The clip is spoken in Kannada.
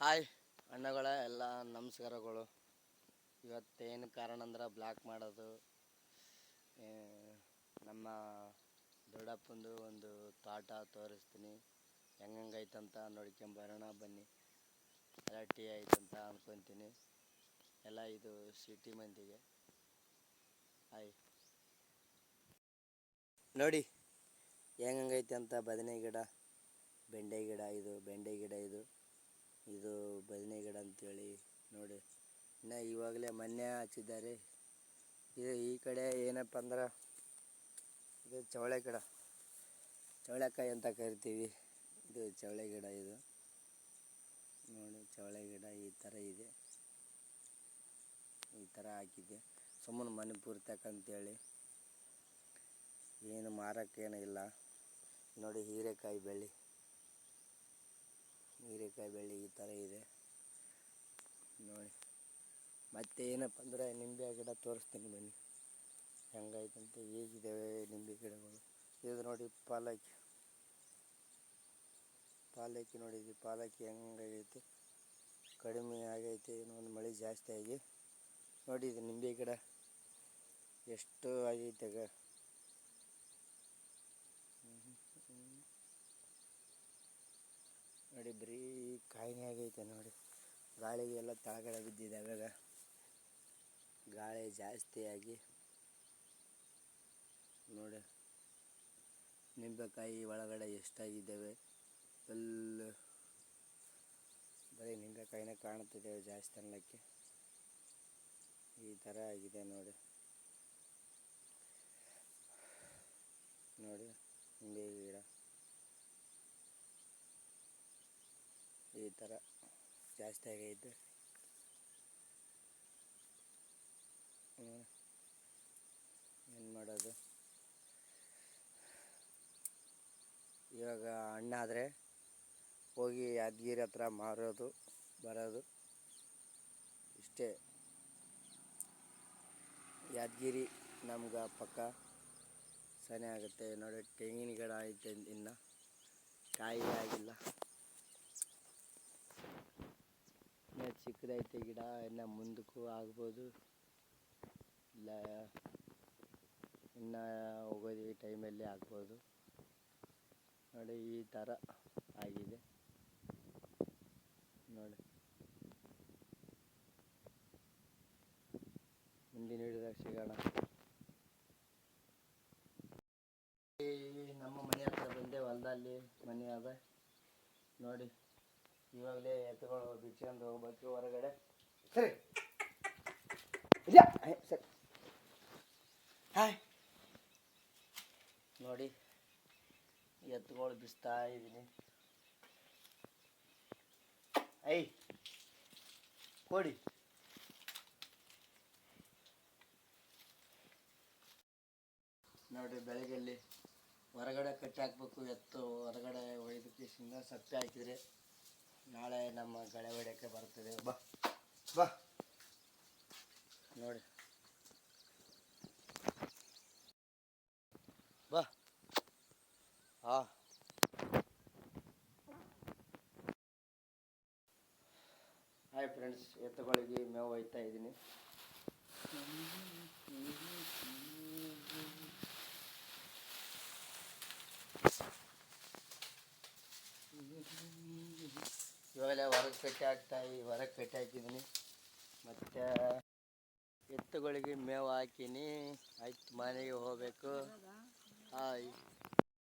ಹಾಯ್, ಅಣ್ಣಗಳ, ಎಲ್ಲ ನಮಸ್ಕಾರಗಳು. ಇವತ್ತೇನು ಕಾರಣ ಅಂದ್ರೆ ಬ್ಲಾಕ್ ಮಾಡೋದು. ನಮ್ಮ ದೊಡ್ಡಪ್ಪಂದು ಒಂದು ತೋಟ ತೋರಿಸ್ತೀನಿ. ಹೆಂಗೈತಂತ ನೋಡ್ಕೊಂಬರೋಣ ಬನ್ನಿ. ಎಲ್ಲ ಟೀ ಐತಂತ ಅಂದ್ಕೊತೀನಿ ಎಲ್ಲ ಇದು ಸಿಟಿ ಮಂದಿಗೆ. ಹಾಯ್ ನೋಡಿ ಹೆಂಗೈತೆ ಅಂತ ಬದನೆ ಗಿಡ, ಬೆಂಡೆ ಗಿಡ ಇದು, ಬೆಂಡೆ ಗಿಡ ಇದು. ಇದು ಬದನೆ ಗಿಡ ಅಂತೇಳಿ ನೋಡಿ. ಇನ್ನು ಇವಾಗಲೇ ಮೊನ್ನೆ ಹಚ್ಚಿದ್ದಾರೆ. ಇದು ಈ ಕಡೆ ಏನಪ್ಪ ಅಂದ್ರೆ ಇದು ಚವಳೆ ಗಿಡ. ಚವಳೆಕಾಯಿ ಅಂತ ಕರಿತೀವಿ. ಇದು ಚವಳೆ ಗಿಡ ಇದು. ನೋಡಿ ಚವಳೆ ಗಿಡ ಈ ಥರ ಇದೆ. ಈ ಥರ ಹಾಕಿದೆ ಸುಮ್ಮನೆ ಮನೆ ಪೂರ್ತಕ್ಕಂಥೇಳಿ ಏನು ಮಾರಕ್ಕೇನು ಇಲ್ಲ. ನೋಡಿ ಹೀರೆಕಾಯಿ ಬೆಳ್ಳಿ. ಹೀರೆಕಾಯಿ ಬೆಳ್ಳಿ ಈ ಥರ ಇದೆ. ನೋಡಿ. ಮತ್ತೆ ಏನಪ್ಪ ಅಂದರೆ ನಿಂಬೆ ಗಿಡ ತೋರಿಸ್ತೀನಿ ಬನ್ನಿ. ಹೆಂಗಾಯ್ತಂತೆ ಹೇಗಿದ್ದಾವೆ ನಿಂಬೆ ಗಿಡಗಳು. ಇದು ನೋಡಿ ಪಾಲಕಿ. ಪಾಲಕಿ ನೋಡಿದ್ವಿ ಪಾಲಕಿ ಹೆಂಗಾಗೈತೆ? ಕಡಿಮೆ ಆಗೈತೆ ಏನೋ ಒಂದು ಮಳೆ ಜಾಸ್ತಿ ಆಗಿ. ನೋಡಿ ಇದು ನಿಂಬೆ ಗಿಡ. ಎಷ್ಟು ಆಗೈತೆ ಆಗ ನೋಡಿ, ಬರೀ ಕಾಯಿನೇ ಆಗೈತೆ ನೋಡಿ. ಗಾಳಿಗೆ ಎಲ್ಲ ತಳಗಡೆ ಬಿದ್ದಿದೆ ಅವಾಗ. ಗಾಳಿ ಜಾಸ್ತಿಯಾಗಿ ನೋಡಿ, ನಿಂಬೆಕಾಯಿ ಒಳಗಡೆ ಎಷ್ಟಾಗಿದ್ದಾವೆ ಫುಲ್ ಬರೀ ನಿಂಬೆಕಾಯಿನೇ ಕಾಣುತ್ತಿದ್ದೇವೆ ಜಾಸ್ತಿ ಅನ್ನಕ್ಕೆ ಈ ಥರ ಆಗಿದೆ ನೋಡಿ. ನೋಡಿ ನಿಂಬೆ ಗಿಡ ಈ ಥರ ಜಾಸ್ತಿ ಆಗೈತೆ. ಏನು ಮಾಡೋದು? ಇವಾಗ ಹಣ್ಣಾದರೆ ಹೋಗಿ ಯಾದಗಿರಿ ಹತ್ರ ಮಾರೋದು, ಬರೋದು. ಇಷ್ಟೇ. ಯಾದಗಿರಿ ನಮ್ಗೆ ಪಕ್ಕ ಸನಿ ಆಗುತ್ತೆ. ನೋಡಿ ತೆಂಗಿನ ಗಿಡ ಐತೆ ಇನ್ನು. ಕಾಯಿ ಆಗಿಲ್ಲ. ಚಿಕ್ಕದೈತೆ ಗಿಡ ಇನ್ನು ಮುಂದಕ್ಕೂ ಆಗ್ಬೋದು. ಇಲ್ಲ, ಇನ್ನು ಹೋಗೋದು ಈ ಟೈಮಲ್ಲಿ ಆಗ್ಬೋದು. ನೋಡಿ, ಈ ಥರ ಆಗಿದೆ. ನೋಡಿ. ಮುಂದಿನ ಹಿಡಿದಾಗ ಸಿಗೋಣ. ನಮ್ಮ ಮನೆ ಹತ್ರ ಬಂದೆ, ಹೊಲದಲ್ಲಿ ಮನೆ ಅದ. ನೋಡಿ. ಇವಾಗಲೇ ಎತ್ತುಗಳು ಬಿಚ್ಕೊಂಡು ಹೋಗ್ಬೇಕು ಹೊರಗಡೆ. ಸರಿ. ಇಲ್ಲ. ಸರಿ. ಹಾಯ್. ನೋಡಿ ಎತ್ತುಗಳು ಬಿಸ್ತಾ ಇದ್ದೀನಿ. ಐ ಕೊಡಿ ನೋಡಿ ಬೆಳಗ್ಗೆಲ್ಲಿ ಹೊರಗಡೆ ಕಟ್ಟಿ ಹಾಕ್ಬೇಕು ಎತ್ತು ಹೊರಗಡೆ ಒಯ್ದಕ್ಕೆ ಸಿಂಗ ಸತ್ತೆ ಹಾಕಿದ್ರೆ. ನಾಳೆ ನಮ್ಮ ಗಳೆ ಹೊಡೆಯಕ್ಕೆ ಬರ್ತದೆ. ಬಾ ಬಾ. ನೋಡಿ. ಬಾ. ಹಾ ಹಾಯ್ ಫ್ರೆಂಡ್ಸ್, ಎತ್ತುಗಳಿಗೆ ಮೇವು ಒಯ್ತಾ ಇದ್ದೀನಿ. ಇವಾಗಲೇ ಹೊರಗೆ ಕಟ್ಟಿ ಹಾಕ್ತಾ ಹೊರಗೆ ಕಟ್ಟಿ ಹಾಕಿದ್ದೀನಿ. ಮತ್ತು ಎತ್ತುಗಳಿಗೆ ಮೇವು ಹಾಕೀನಿ. ಆಯ್ತು ಮನೆಗೆ ಹೋಗಬೇಕು. ಹಾಯ್